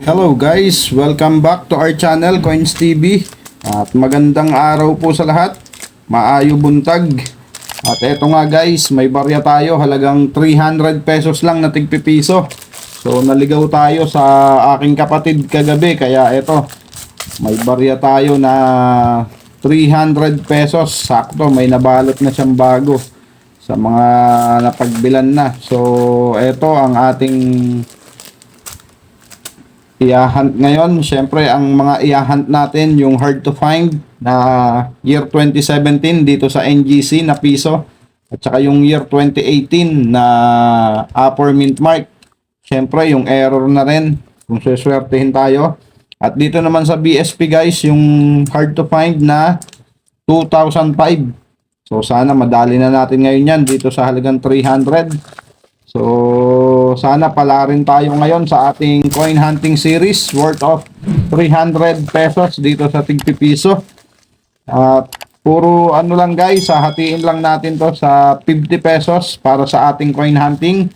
Hello guys, welcome back to our channel Coins TV At magandang araw po sa lahat. Maayo buntag. At eto nga guys, may barya tayo. Halagang 300 pesos lang na tigpipiso. So naligaw tayo sa aking kapatid kagabi. Kaya eto, may barya tayo na 300 pesos. Sakto, may nabalot na siyang bago Sa mga napagbilan na. So eto ang ating i-hunt ngayon, syempre ang mga i-hunt natin yung hard to find na year 2017 dito sa NGC na piso at saka yung year 2018 na upper mint mark. Syempre yung error na rin kung suswertehin tayo. At dito naman sa BSP guys, yung hard to find na 2005. So sana madali na natin ngayon yan dito sa halagang 300. So, sana pala rin tayo ngayon sa ating coin hunting series worth of 300 pesos dito sa tigpipiso. At puro ano lang guys, sa hatiin lang natin to sa 50 pesos para sa ating coin hunting.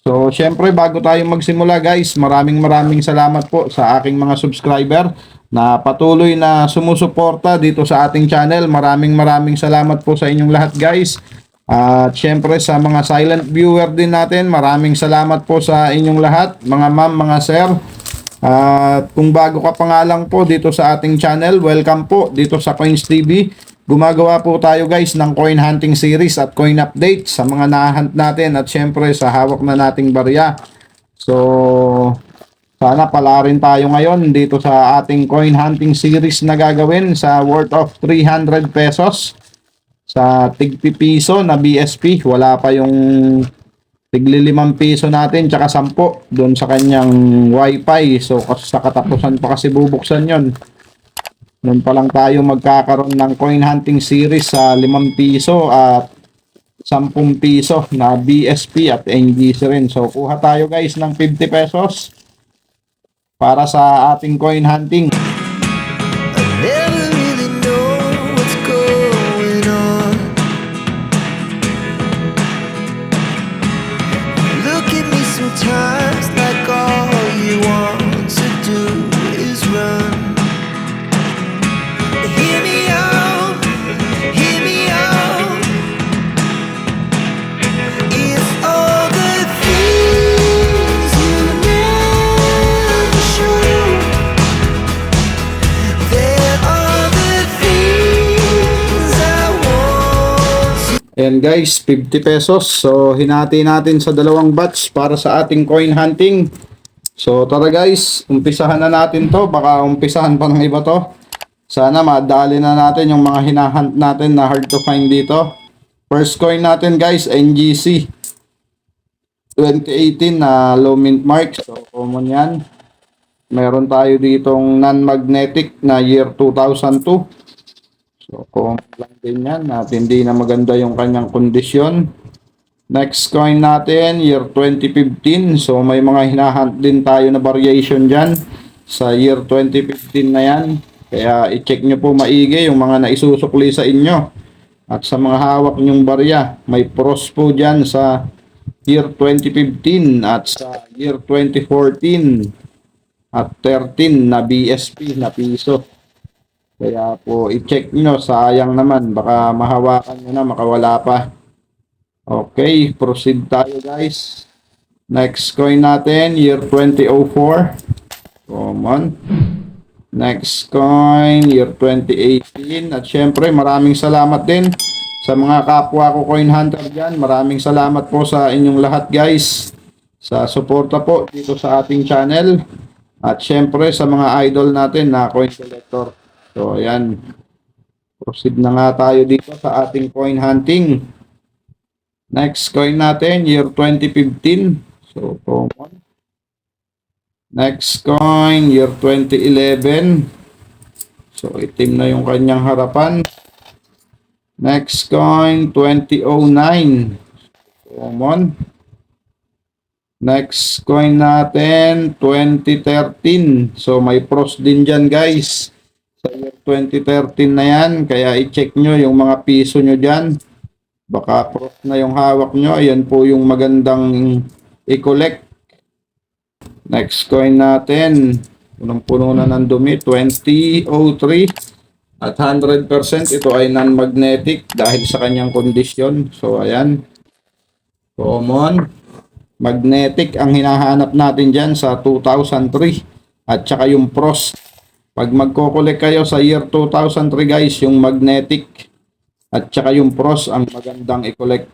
So, syempre bago tayo magsimula guys, maraming maraming salamat po sa aking mga subscriber na patuloy na sumusuporta dito sa ating channel. Maraming maraming salamat po sa inyong lahat guys. At syempre sa mga silent viewer din natin, maraming salamat po sa inyong lahat, mga ma'am, mga sir. At kung bago ka pa nga lang po dito sa ating channel, welcome po dito sa Coins TV. Gumagawa po tayo guys ng coin hunting series at coin update sa mga nahunt natin at syempre sa hawak na nating barya. So, sana pala rin tayo ngayon dito sa ating coin hunting series na gagawin sa worth of 300 pesos sa tigpipiso na BSP. Wala pa yung tigli limang piso natin tsaka sampo doon sa kanyang wifi. So sa katapusan pa kasi bubuksan yon. Noon pa lang tayo magkakaroon ng coin hunting series sa 5 piso at 10 piso na BSP at NGC rin. So kuha tayo guys ng 50 pesos para sa ating coin hunting. Ayan guys, 50 pesos. So, hinati natin sa dalawang batch para sa ating coin hunting. So, tara guys, umpisahan na natin to. Baka umpisahan pa ng iba to. Sana madali na natin yung mga hinahunt natin na hard to find dito. First coin natin guys, NGC. 2018 na low mint mark. So, common yan. Meron tayo ditong non-magnetic na year 2002. So, kung lang din yan at hindi na maganda yung kanyang kondisyon. Next coin natin, year 2015. So, may mga hinahunt din tayo na variation dyan sa year 2015 na yan. Kaya, i-check nyo po maigi yung mga naisusukli sa inyo. At sa mga hawak nyong barya, may pros po dyan sa year 2015 at sa year 2014 at 13 na BSP na piso. Kaya po, i-check nyo. Sayang naman. Baka mahawakan nyo na, makawala pa. Okay, proceed tayo guys. Next coin natin, year 2004. Common. Next coin, year 2018. At syempre, maraming salamat din sa mga kapwa ko coin hunter dyan. Maraming salamat po sa inyong lahat guys. Sa suporta po dito sa ating channel. At syempre sa mga idol natin na coin collector. So, ayan. Proceed na nga tayo dito sa ating coin hunting. Next coin natin, year 2015. So, common. Next coin, year 2011. So, itim na yung kanyang harapan. Next coin, 2009. Common. Next coin natin, 2013. So, may pros din dyan, guys. Sa year 2013 na yan. Kaya i-check nyo yung mga piso nyo dyan. Baka pros na yung hawak nyo. Ayan po yung magandang i-collect. Next coin natin, punong-puno na ng dumi, 2003. At 100% ito ay non-magnetic dahil sa kanyang kondisyon. So, ayan. Common. Magnetic ang hinahanap natin dyan sa 2003. At saka yung pros. Pag magkokolek kayo sa year 2003 guys, yung magnetic at saka yung pros ang magandang i-collect.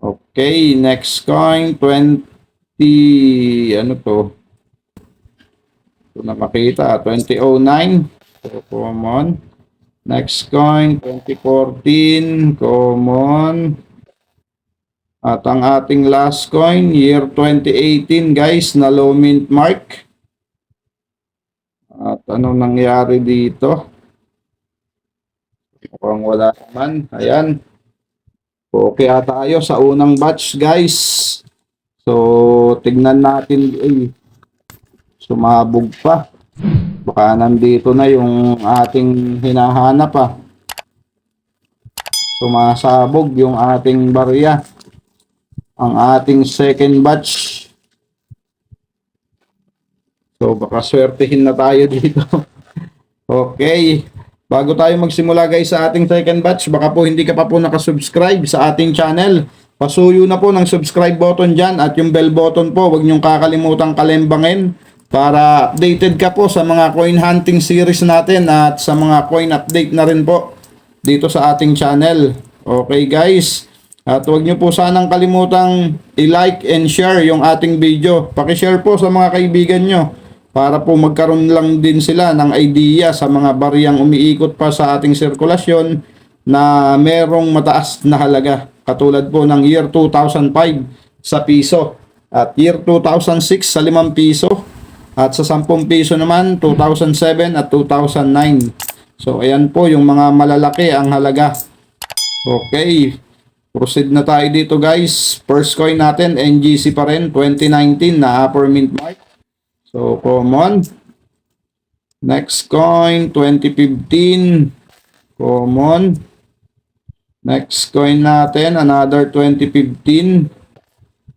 Okay, next coin, 20, ano to? Ito na makita, 2009, so common. Next coin, 2014, common. At ang ating last coin, year 2018 guys, na low mint mark. At anong nangyari dito? Mukhang wala naman. Ayan. Okay ata tayo sa unang batch guys. So, tignan natin. Ay, sumabog pa. Baka nandito na yung ating hinahanap ah. Sumasabog yung ating barya. Ang ating second batch. So, baka swertihin na tayo dito. okay. Bago tayo magsimula guys sa ating second batch, baka po hindi ka pa po nakasubscribe sa ating channel. Pasuyo na po ng subscribe button dyan at yung bell button po, huwag niyong kakalimutang kalembangin para updated ka po sa mga coin hunting series natin at sa mga coin update na rin po dito sa ating channel. Okay guys? At huwag niyo po sanang kalimutang i-like and share yung ating video. Paki-share po sa mga kaibigan nyo para po magkaroon lang din sila ng idea sa mga bariyang umiikot pa sa ating sirkulasyon na merong mataas na halaga. Katulad po ng year 2005 sa piso at year 2006 sa 5 piso at sa 10 piso naman 2007 at 2009. So ayan po yung mga malalaki ang halaga. Okay. Proceed na tayo dito guys. First coin natin, NGC pa rin, 2019 na upper mint mark. So, common. Next coin, 2015. Common. Next coin natin, another 2015.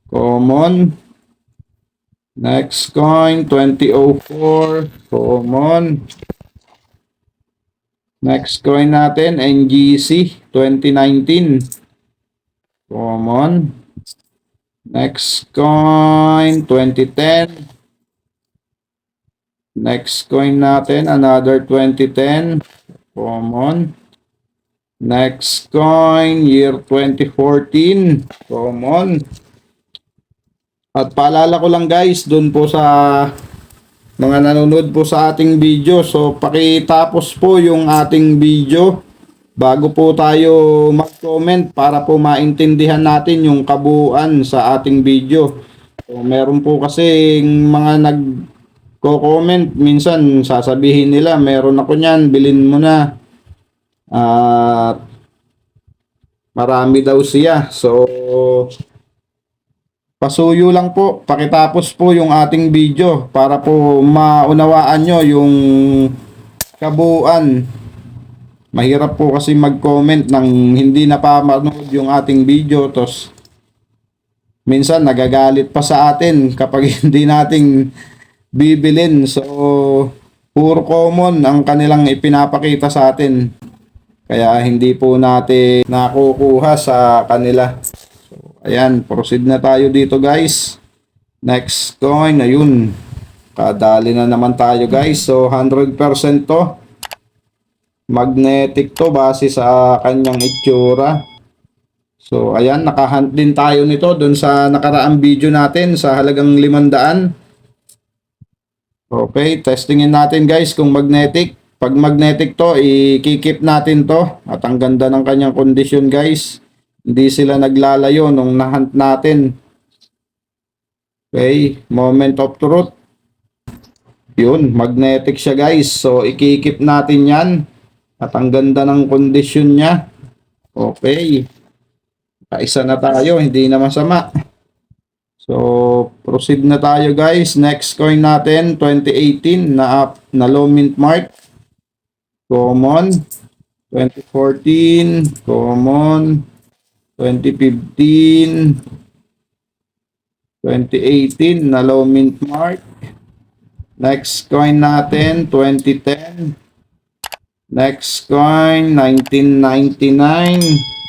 Common. Next coin, 2004. Common. Next coin natin, NGC, 2019. Common. Next coin, 2010. Next coin natin, another 2010. Common. Next coin, year 2014. Common. At paalala ko lang guys, dun po sa mga nanonood po sa ating video. So, pakitapos po yung ating video bago po tayo mag-comment para po maintindihan natin yung kabuuan sa ating video. So, meron po kasi mga nag comment minsan sasabihin nila meron ako niyan bilin mo na. At marami daw siya. So pasuyo lang po. Pakitapos po yung ating video para po maunawaan nyo yung kabuuan. Mahirap po kasi mag-comment ng hindi napapanood yung ating video tos minsan nagagalit pa sa atin kapag hindi nating bibilin. So, puro common ang kanilang ipinapakita sa atin. Kaya hindi po natin nakukuha sa kanila. So, ayan, proceed na tayo dito guys. Next coin, ayun. Kadali na naman tayo guys. So, 100% to. Magnetic to base sa kanyang itsura. So, ayan, nakahunt din tayo nito dun sa nakaraang video natin sa halagang 500. Okay, testingin natin guys kung magnetic. Pag magnetic to, i-keep natin to. At ang ganda ng kanyang kondisyon guys. Hindi sila naglalayo nung nahunt natin. Okay, moment of truth. Yun, magnetic siya guys. So, i-keep natin yan. At ang ganda ng kondisyon niya. Okay. Kaisa na tayo, hindi na masama. So, proceed na tayo guys. Next coin natin, 2018 na up na low mint mark. Common. 2014, common. 2015. 2018 na low mint mark. Next coin natin, 2010. Next coin, 1999.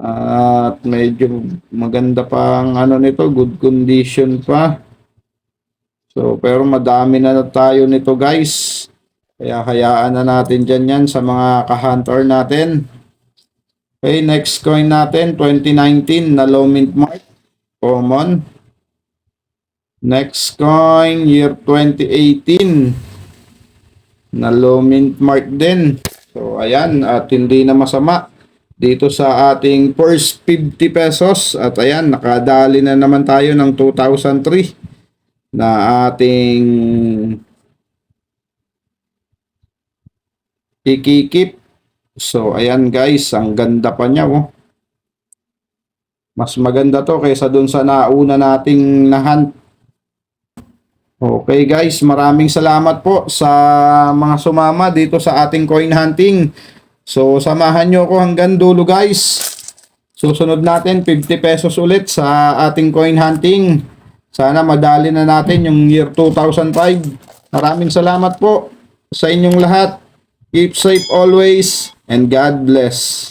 At medyo maganda pang ano nito, good condition pa. So, pero madami na tayo nito guys. Kaya hayaan na natin dyan yan sa mga ka-hunter natin. Okay, next coin natin, 2019 na low mint mark. Common. Next coin, year 2018 na low mint mark din. So, ayan, at hindi na masama dito sa ating first 50 pesos. At ayan, nakadali na naman tayo ng 2003 na ating ikikip. So, ayan guys, ang ganda pa niya, oh. Mas maganda to kaysa dun sa nauna nating nahunt. Okay guys, maraming salamat po sa mga sumama dito sa ating coin hunting. So, samahan nyo ako hanggang dulo guys. Susunod natin 50 pesos ulit sa ating coin hunting. Sana madali na natin yung year 2005. Maraming salamat po sa inyong lahat. Keep safe always and God bless.